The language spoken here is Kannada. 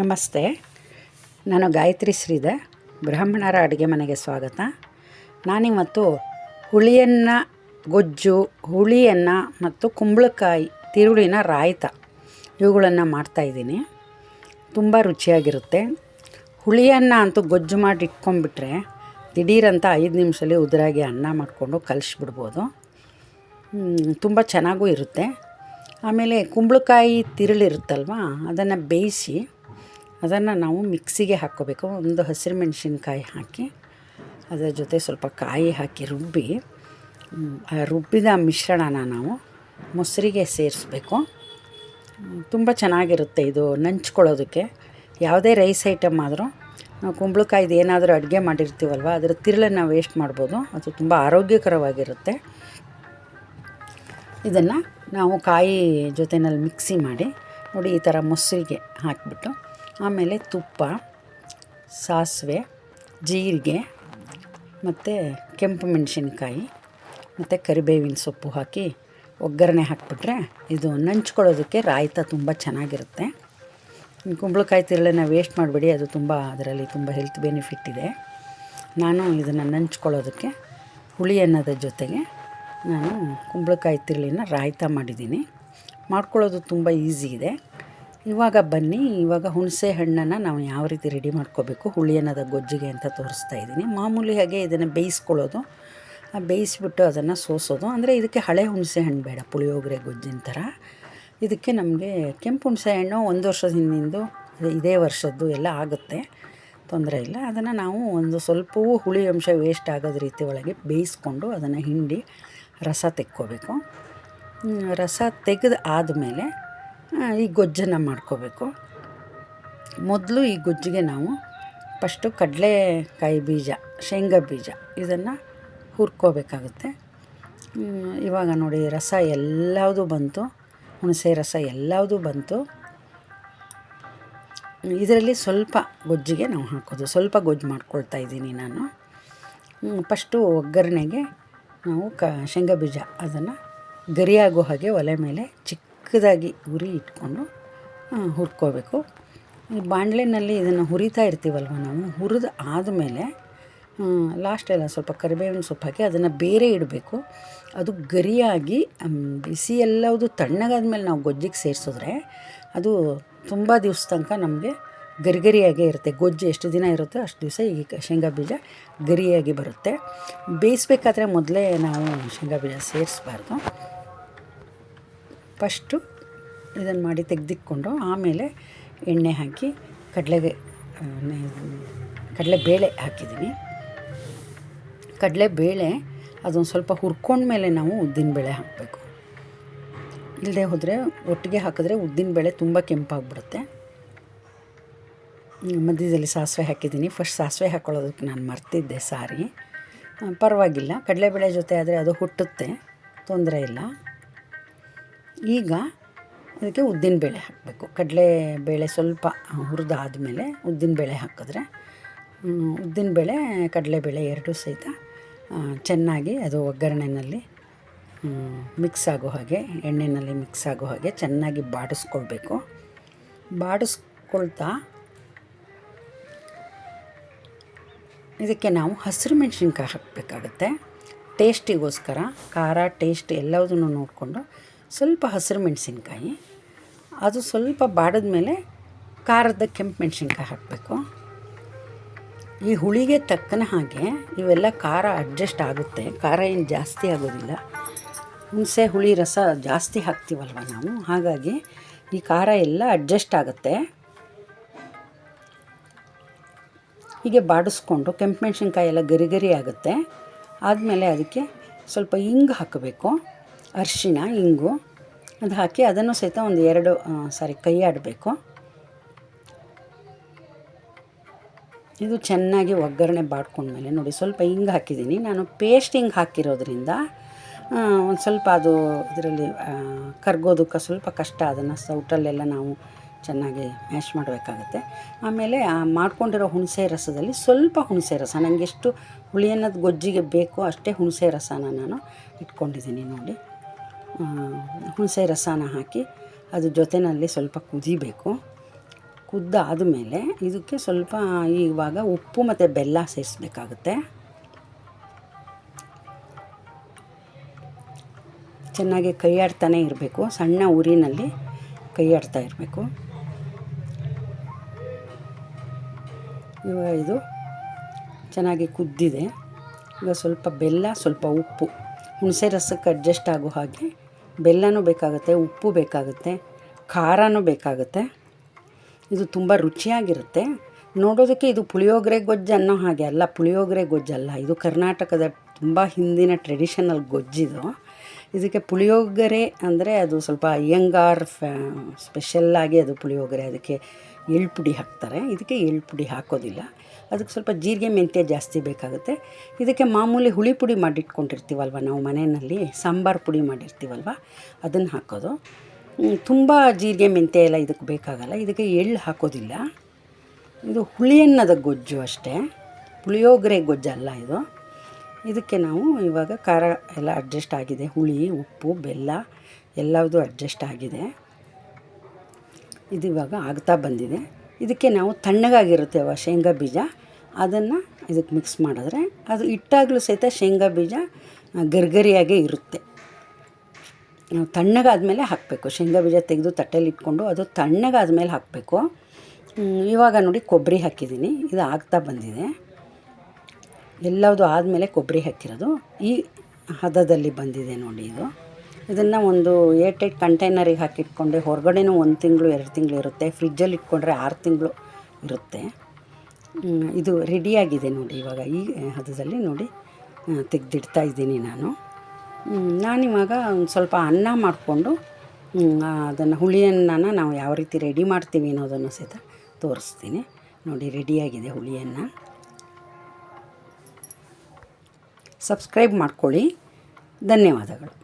ನಮಸ್ತೆ. ನಾನು ಗಾಯತ್ರಿ ಶ್ರೀಧರ್, ಬ್ರಾಹ್ಮಣರ ಅಡುಗೆ ಮನೆಗೆ ಸ್ವಾಗತ. ನಾನಿವತ್ತು ಹುಳಿಯನ್ನು, ಗೊಜ್ಜು, ಹುಳಿಯನ್ನು ಮತ್ತು ಕುಂಬಳಕಾಯಿ, ತಿರುಳಿನ ರಾಯ್ತ ಇವುಗಳನ್ನು ಮಾಡ್ತಾಯಿದ್ದೀನಿ ತುಂಬ ರುಚಿಯಾಗಿರುತ್ತೆ. ಹುಳಿಯನ್ನು ಅಂತೂ ಗೊಜ್ಜು ಮಾಡಿ ಇಟ್ಕೊಂಡ್ಬಿಟ್ರೆ ದಿಢೀರಂತ ಐದು ನಿಮಿಷದಲ್ಲಿ ಉದುರಾಗಿ ಅನ್ನ ಮಾಡಿಕೊಂಡು ಕಲಿಸ್ಬಿಡ್ಬೋದು. ತುಂಬ ಚೆನ್ನಾಗೂ ಇರುತ್ತೆ. ಆಮೇಲೆ ಕುಂಬಳಕಾಯಿ ತಿರುಳಿರುತ್ತಲ್ವ, ಅದನ್ನು ಬೇಯಿಸಿ ಅದನ್ನು ನಾವು ಮಿಕ್ಸಿಗೆ ಹಾಕ್ಕೋಬೇಕು. ಒಂದು ಹಸಿರು ಮೆಣಸಿನ್ಕಾಯಿ ಹಾಕಿ, ಅದರ ಜೊತೆ ಸ್ವಲ್ಪ ಕಾಯಿ ಹಾಕಿ ರುಬ್ಬಿ ಆ ರುಬ್ಬಿದ ಮಿಶ್ರಣನ ನಾವು ಮೊಸರಿಗೆ ಸೇರಿಸ್ಬೇಕು. ತುಂಬ ಚೆನ್ನಾಗಿರುತ್ತೆ ಇದು ನಂಚ್ಕೊಳ್ಳೋದಕ್ಕೆ. ಯಾವುದೇ ರೈಸ್ ಐಟಮ್ ಆದರೂ ನಾವು ಕುಂಬಳಕಾಯ್ದು ಏನಾದರೂ ಅಡುಗೆ ಮಾಡಿರ್ತೀವಲ್ವ, ಅದರ ತಿರುಳನ್ನು ವೇಸ್ಟ್ ಮಾಡ್ಬೋದು. ಅದು ತುಂಬ ಆರೋಗ್ಯಕರವಾಗಿರುತ್ತೆ. ಇದನ್ನು ನಾವು ಕಾಯಿ ಜೊತೆಯಲ್ಲಿ ಮಿಕ್ಸಿ ಮಾಡಿ, ನೋಡಿ ಈ ಥರ ಮೊಸರಿಗೆ ಹಾಕಿಬಿಟ್ಟು ಆಮೇಲೆ ತುಪ್ಪ, ಸಾಸಿವೆ, ಜೀರಿಗೆ ಮತ್ತು ಕೆಂಪು ಮೆಣಸಿನ್ಕಾಯಿ ಮತ್ತು ಕರಿಬೇವಿನ ಸೊಪ್ಪು ಹಾಕಿ ಒಗ್ಗರಣೆ ಹಾಕಿಬಿಟ್ರೆ ಇದು ನಂಚ್ಕೊಳ್ಳೋದಕ್ಕೆ ರಾಯ್ತ ತುಂಬ ಚೆನ್ನಾಗಿರುತ್ತೆ. ಕುಂಬಳಕಾಯಿ ತಿರುಳನ್ನು ವೇಸ್ಟ್ ಮಾಡಬೇಡಿ, ಅದು ತುಂಬ ಅದರಲ್ಲಿ ತುಂಬ ಹೆಲ್ತ್ ಬೆನಿಫಿಟ್ ಇದೆ. ನಾನು ಇದನ್ನು ನಂಚ್ಕೊಳ್ಳೋದಕ್ಕೆ ಹುಳಿ ಅನ್ನದ ಜೊತೆಗೆ ನಾನು ಕುಂಬಳಕಾಯಿ ತಿರುಳಿನ ರಾಯ್ತ ಮಾಡಿದ್ದೀನಿ. ಮಾಡ್ಕೊಳ್ಳೋದು ತುಂಬ ಈಸಿ ಇದೆ. ಇವಾಗ ಬನ್ನಿ, ಇವಾಗ ಹುಣಸೆ ಹಣ್ಣನ್ನು ನಾವು ಯಾವ ರೀತಿ ರೆಡಿ ಮಾಡ್ಕೋಬೇಕು ಹುಳಿ ಅನ್ನದ ಗೊಜ್ಜಿಗೆ ಅಂತ ತೋರಿಸ್ತಾ ಇದ್ದೀನಿ. ಮಾಮೂಲಿ ಹಾಗೆ ಇದನ್ನು ಬೇಯಿಸ್ಕೊಳ್ಳೋದು ಬೇಯಿಸ್ಬಿಟ್ಟು ಅದನ್ನು ಸೋಸೋದು. ಅಂದರೆ ಇದಕ್ಕೆ ಹಳೆ ಹುಣಸೆ ಹಣ್ಣು ಬೇಡ, ಪುಳಿಯೋಗರೆ ಗೊಜ್ಜಿನ ಥರ. ಇದಕ್ಕೆ ನಮಗೆ ಕೆಂಪು ಹುಣಸೆ ಹಣ್ಣು ಒಂದು ವರ್ಷದ ಹಿಂದಿಂದು ಇದೇ ವರ್ಷದ್ದು ಎಲ್ಲ ಆಗುತ್ತೆ, ತೊಂದರೆ ಇಲ್ಲ. ಅದನ್ನು ನಾವು ಒಂದು ಸ್ವಲ್ಪವೂ ಹುಳಿ ಅಂಶ ವೇಸ್ಟ್ ಆಗೋದ ರೀತಿ ಒಳಗೆ ಬೇಯಿಸ್ಕೊಂಡು ಅದನ್ನು ಹಿಂಡಿ ರಸ ತೆಕ್ಕೋಬೇಕು. ರಸ ತೆಗೆದು ಆದಮೇಲೆ ಈ ಗೊಜ್ಜನ್ನು ಮಾಡ್ಕೋಬೇಕು. ಮೊದಲು ಈ ಗೊಜ್ಜಿಗೆ ನಾವು ಫಸ್ಟು ಕಡಲೆಕಾಯಿ ಬೀಜ, ಶೇಂಗಾ ಬೀಜ ಇದನ್ನು ಹುರ್ಕೋಬೇಕಾಗುತ್ತೆ. ಇವಾಗ ನೋಡಿ ರಸ ಎಲ್ಲವುದು ಬಂತು, ಹುಣಸೆ ರಸ ಎಲ್ಲವುದು ಬಂತು. ಇದರಲ್ಲಿ ಸ್ವಲ್ಪ ಗೊಜ್ಜಿಗೆ ನಾವು ಹಾಕೋದು, ಸ್ವಲ್ಪ ಗೊಜ್ಜು ಮಾಡ್ಕೊಳ್ತಾ ಇದ್ದೀನಿ ನಾನು. ಫಸ್ಟು ಒಗ್ಗರಣೆಗೆ ನಾವು ಕ, ಶೇಂಗಾ ಬೀಜ ಅದನ್ನು ಗರಿಯಾಗೋ ಹಾಗೆ ಒಲೆ ಮೇಲೆ ಚಿಕ್ಕದಾಗಿ ಉರಿ ಇಟ್ಕೊಂಡು ಹುರ್ಕೋಬೇಕು. ಈ ಬಾಣಲೆನಲ್ಲಿ ಇದನ್ನು ಹುರಿತಾ ಇರ್ತೀವಲ್ವ ನಾವು, ಹುರಿದು ಆದಮೇಲೆ ಲಾಸ್ಟೆಲ್ಲ ಸ್ವಲ್ಪ ಕರಿಬೇವಿನ ಸೊಪ್ಪು ಹಾಕಿ ಅದನ್ನು ಬೇರೆ ಇಡಬೇಕು. ಅದು ಗರಿಯಾಗಿ ಬಿಸಿ ಎಲ್ಲವುದು ತಣ್ಣಗಾದ್ಮೇಲೆ ನಾವು ಗೊಜ್ಜಿಗೆ ಸೇರಿಸಿದ್ರೆ ಅದು ತುಂಬ ದಿವ್ಸ ತನಕ ನಮಗೆ ಗರಿಗರಿಯಾಗೇ ಇರುತ್ತೆ. ಗೊಜ್ಜು ಎಷ್ಟು ದಿನ ಇರುತ್ತೋ ಅಷ್ಟು ದಿವಸ ಈ ಶೇಂಗಾ ಬೀಜ ಗರಿಯಾಗಿ ಬರುತ್ತೆ. ಬೇಯಿಸ್ಬೇಕಾದ್ರೆ ಮೊದಲೇ ನಾವು ಶೇಂಗಾ ಬೀಜ ಸೇರಿಸ್ಬಾರ್ದು. ಫಸ್ಟು ಇದನ್ನು ಮಾಡಿ ತೆಗೆದಿಟ್ಕೊಂಡು ಆಮೇಲೆ ಎಣ್ಣೆ ಹಾಕಿ ಕಡಲೆಗೆ ಕಡಲೆಬೇಳೆ ಹಾಕಿದ್ದೀನಿ. ಕಡಲೆಬೇಳೆ ಅದೊಂದು ಸ್ವಲ್ಪ ಹುರ್ಕೊಂಡ್ಮೇಲೆ ನಾವು ಉದ್ದಿನ ಬೇಳೆ ಹಾಕಬೇಕು. ಇಲ್ಲದೆ ಹೋದರೆ, ಒಟ್ಟಿಗೆ ಹಾಕಿದ್ರೆ ಉದ್ದಿನ ಬೇಳೆ ತುಂಬ ಕೆಂಪಾಗ್ಬಿಡುತ್ತೆ. ಮಧ್ಯದಲ್ಲಿ ಸಾಸಿವೆ ಹಾಕಿದ್ದೀನಿ. ಫಸ್ಟ್ ಸಾಸಿವೆ ಹಾಕ್ಕೊಳ್ಳೋದಕ್ಕೆ ನಾನು ಮರ್ತಿದ್ದೆ ಸಾರಿ. ಪರವಾಗಿಲ್ಲ. ಕಡಲೆಬೇಳೆ ಜೊತೆ ಆದರೆ ಅದು ಹುಟ್ಟುತ್ತೆ. ತೊಂದರೆ ಇಲ್ಲ. ಈಗ ಅದಕ್ಕೆ ಉದ್ದಿನಬೇಳೆ ಹಾಕಬೇಕು. ಕಡಲೆಬೇಳೆ ಸ್ವಲ್ಪ ಹುರಿದಾದ್ಮೇಲೆ ಉದ್ದಿನಬೇಳೆ ಹಾಕಿದ್ರೆ ಉದ್ದಿನ ಬೇಳೆ, ಕಡಲೆ ಕಡಲೆಬೇಳೆ ಎರಡೂ ಸಹಿತ ಚೆನ್ನಾಗಿ ಅದು ಒಗ್ಗರಣೆಯಲ್ಲಿ ಮಿಕ್ಸ್ ಆಗೋ ಹಾಗೆ ಎಣ್ಣೆಯಲ್ಲಿ ಮಿಕ್ಸ್ ಆಗೋ ಹಾಗೆ ಚೆನ್ನಾಗಿ ಬಾಡಿಸ್ಕೊಳ್ಬೇಕು. ಬಾಡಿಸ್ಕೊಳ್ತಾ ಇದಕ್ಕೆ ನಾವು ಹಸಿರು ಮೆಣಸಿನ್ಕಾಯಿ ಹಾಕಬೇಕಾಗುತ್ತೆ. ಟೇಸ್ಟಿಗೋಸ್ಕರ ಖಾರ ಟೇಸ್ಟ್ ಎಲ್ಲದನ್ನು ನೋಡಿಕೊಂಡು ಸ್ವಲ್ಪ ಹಸಿರು ಮೆಣಸಿನ್ಕಾಯಿ, ಅದು ಸ್ವಲ್ಪ ಬಾಡಿದ ಮೇಲೆ ಖಾರದ ಕೆಂಪು ಮೆಣಸಿನ್ಕಾಯಿ ಹಾಕಬೇಕು. ಈ ಹುಳಿಗೆ ತಕ್ಕನ ಹಾಗೆ ಇವೆಲ್ಲ ಖಾರ ಅಡ್ಜಸ್ಟ್ ಆಗುತ್ತೆ. ಖಾರ ಏನು ಜಾಸ್ತಿ ಆಗೋದಿಲ್ಲ. ಹುಣಸೆ, ಹುಳಿ, ರಸ ಜಾಸ್ತಿ ಹಾಕ್ತೀವಲ್ವ ನಾವು? ಹಾಗಾಗಿ ಈ ಖಾರ ಎಲ್ಲ ಅಡ್ಜಸ್ಟ್ ಆಗುತ್ತೆ. ಹೀಗೆ ಬಾಡಿಸ್ಕೊಂಡು ಕೆಂಪು ಮೆಣಸಿನ್ಕಾಯಿ ಎಲ್ಲ ಗರಿ ಗರಿ ಆಗುತ್ತೆ. ಆದಮೇಲೆ ಅದಕ್ಕೆ ಸ್ವಲ್ಪ ಇಂಗು ಹಾಕಬೇಕು. ಅರಿಶಿಣ, ಇಂಗು ಅದು ಹಾಕಿ ಅದನ್ನು ಸಹಿತ ಒಂದು ಎರಡು ಸಾರಿ ಕೈ ಆಡಬೇಕು. ಇದು ಚೆನ್ನಾಗಿ ಒಗ್ಗರಣೆ ಬಾಡ್ಕೊಂಡ್ಮೇಲೆ ನೋಡಿ ಸ್ವಲ್ಪ ಹಿಂಗೆ ಹಾಕಿದ್ದೀನಿ. ನಾನು ಪೇಸ್ಟ್ ಹಿಂಗೆ ಹಾಕಿರೋದ್ರಿಂದ ಒಂದು ಸ್ವಲ್ಪ ಅದು ಇದರಲ್ಲಿ ಕರ್ಗೋದಕ್ಕೆ ಸ್ವಲ್ಪ ಕಷ್ಟ. ಅದನ್ನು ಸೌಟಲ್ಲೆಲ್ಲ ನಾವು ಚೆನ್ನಾಗಿ ಮ್ಯಾಶ್ ಮಾಡಬೇಕಾಗತ್ತೆ. ಆಮೇಲೆ, ಆ, ಮಾಡ್ಕೊಂಡಿರೋ ಹುಣಸೆ ರಸದಲ್ಲಿ ಸ್ವಲ್ಪ ಹುಣಸೆ ರಸ. ನನಗೆ ಎಷ್ಟು ಹುಳಿ ಅನ್ನೋದು ಗೊಜ್ಜಿಗೆ ಬೇಕೋ ಅಷ್ಟೇ ಹುಣಸೆ ರಸನ ನಾನು ಇಟ್ಕೊಂಡಿದ್ದೀನಿ ನೋಡಿ. ಹುಣಸೆ ರಸನ ಹಾಕಿ ಅದು ಜೊತೆಯಲ್ಲಿ ಸ್ವಲ್ಪ ಕುದಿಬೇಕು. ಕುದ್ದಾದ ಮೇಲೆ ಇದಕ್ಕೆ ಸ್ವಲ್ಪ ಇವಾಗ ಉಪ್ಪು ಮತ್ತು ಬೆಲ್ಲ ಸೇರಿಸ್ಬೇಕಾಗುತ್ತೆ. ಚೆನ್ನಾಗಿ ಕೈಯಾಡ್ತಾನೆ ಇರಬೇಕು. ಸಣ್ಣ ಉರಿನಲ್ಲಿ ಕೈಯಾಡ್ತಾ ಇರಬೇಕು. ಇವಾಗ ಇದು ಚೆನ್ನಾಗಿ ಕುದ್ದಿದೆ. ಈಗ ಸ್ವಲ್ಪ ಬೆಲ್ಲ, ಸ್ವಲ್ಪ ಉಪ್ಪು. ಹುಣಸೆ ರಸಕ್ಕೆ ಅಡ್ಜಸ್ಟ್ ಆಗೋ ಹಾಗೆ ಬೆಲ್ಲನೂ ಬೇಕಾಗುತ್ತೆ, ಉಪ್ಪು ಬೇಕಾಗುತ್ತೆ, ಖಾರನೂ ಬೇಕಾಗುತ್ತೆ. ಇದು ತುಂಬ ರುಚಿಯಾಗಿರುತ್ತೆ. ನೋಡೋದಕ್ಕೆ ಇದು ಪುಳಿಯೋಗರೆ ಗೊಜ್ಜು ಅನ್ನೋ ಹಾಗೆ ಅಲ್ಲ, ಪುಳಿಯೋಗರೆ ಗೊಜ್ಜಲ್ಲ ಇದು ಕರ್ನಾಟಕದ ತುಂಬ ಹಿಂದಿನ ಟ್ರೆಡಿಷನಲ್ ಗೊಜ್ಜಿದು ಇದಕ್ಕೆ ಪುಳಿಯೋಗರೆ ಅಂದರೆ ಅದು ಸ್ವಲ್ಪ ಅಯ್ಯಂಗಾರ್ ಫ್ಯಾ ಸ್ಪೆಷಲ್ಲಾಗಿ ಅದು ಪುಳಿಯೋಗರೆ, ಅದಕ್ಕೆ ಎಳ್ಳು ಹಾಕ್ತಾರೆ. ಇದಕ್ಕೆ ಎಳ್ಳು ಹಾಕೋದಿಲ್ಲ. ಅದಕ್ಕೆ ಸ್ವಲ್ಪ ಜೀರಿಗೆ ಮೆಂತ್ಯ ಜಾಸ್ತಿ ಬೇಕಾಗುತ್ತೆ. ಇದಕ್ಕೆ ಮಾಮೂಲಿ ಹುಳಿ ಪುಡಿ ಮಾಡಿಟ್ಕೊಂಡಿರ್ತೀವಲ್ವ ನಾವು ಮನೆಯಲ್ಲಿ? ಸಾಂಬಾರು ಪುಡಿ ಮಾಡಿರ್ತೀವಲ್ವ? ಅದನ್ನು ಹಾಕೋದು. ತುಂಬ ಜೀರಿಗೆ ಮೆಂತ್ಯ ಎಲ್ಲ ಇದಕ್ಕೆ ಬೇಕಾಗಲ್ಲ. ಇದಕ್ಕೆ ಎಳ್ಳು ಹಾಕೋದಿಲ್ಲ. ಇದು ಹುಳಿಯನ್ನದ ಗೊಜ್ಜು ಅಷ್ಟೇ. ಪುಳಿಯೋಗರೆ ಗೊಜ್ಜಲ್ಲ ಇದು. ಇದಕ್ಕೆ ನಾವು ಇವಾಗ ಖಾರ ಎಲ್ಲ ಅಡ್ಜಸ್ಟ್ ಆಗಿದೆ. ಹುಳಿ, ಉಪ್ಪು, ಬೆಲ್ಲ ಎಲ್ಲವುದು ಅಡ್ಜಸ್ಟ್ ಆಗಿದೆ. ಇದು ಇವಾಗ ಆಗ್ತಾ ಬಂದಿದೆ. ಇದಕ್ಕೆ ನಾವು ತಣ್ಣಗಾಗಿರುತ್ತೇವ ಶೇಂಗಾ ಬೀಜ. ಅದನ್ನು ಇದಕ್ಕೆ ಮಿಕ್ಸ್ ಮಾಡಿದ್ರೆ ಅದು ಇಟ್ಟಾಗಲೂ ಸಹಿತ ಶೇಂಗಾ ಬೀಜ ಗರ್ಗರಿಯಾಗೇ ಇರುತ್ತೆ. ನಾವು ತಣ್ಣಗಾದ್ಮೇಲೆ ಹಾಕಬೇಕು. ಶೇಂಗಾ ಬೀಜ ತೆಗೆದು ತಟ್ಟೆಲಿ ಇಟ್ಕೊಂಡು ಅದು ತಣ್ಣಗಾದ್ಮೇಲೆ ಹಾಕಬೇಕು. ಇವಾಗ ನೋಡಿ ಕೊಬ್ಬರಿ ಹಾಕಿದ್ದೀನಿ. ಇದು ಆಗ್ತಾ ಬಂದಿದೆ. ಎಲ್ಲವುದು ಆದಮೇಲೆ ಕೊಬ್ಬರಿ ಹಾಕಿರೋದು. ಈ ಹದದಲ್ಲಿ ಬಂದಿದೆ ನೋಡಿ ಇದು. ಇದನ್ನು ಒಂದು ಏಟ್ ಏಟ್ ಕಂಟೈನರಿಗೆ ಹಾಕಿಟ್ಕೊಂಡೆ. ಹೊರಗಡೆನೂ ಒಂದು ತಿಂಗಳು, ಎರಡು ತಿಂಗಳು ಇರುತ್ತೆ. ಫ್ರಿಜ್ಜಲ್ಲಿ ಇಟ್ಕೊಂಡ್ರೆ ಆರು ತಿಂಗಳು ಇರುತ್ತೆ. ಇದು ರೆಡಿಯಾಗಿದೆ ನೋಡಿ ಇವಾಗ. ಈ ಹದದಲ್ಲಿ ನೋಡಿ ತೆಗೆದಿಡ್ತಾ ಇದ್ದೀನಿ ನಾನು. ನಾನಿವಾಗ ಒಂದು ಸ್ವಲ್ಪ ಅನ್ನ ಮಾಡಿಕೊಂಡು ಅದನ್ನು ಹುಳಿಯನ್ನನ ನಾವು ಯಾವ ರೀತಿ ರೆಡಿ ಮಾಡ್ತೀವಿ ಅನ್ನೋದನ್ನು ಸಹಿತ ತೋರಿಸ್ತೀನಿ. ನೋಡಿ ರೆಡಿಯಾಗಿದೆ ಹುಳಿಯನ್ನು. ಸಬ್ಸ್ಕ್ರೈಬ್ ಮಾಡ್ಕೊಳ್ಳಿ. ಧನ್ಯವಾದಗಳು.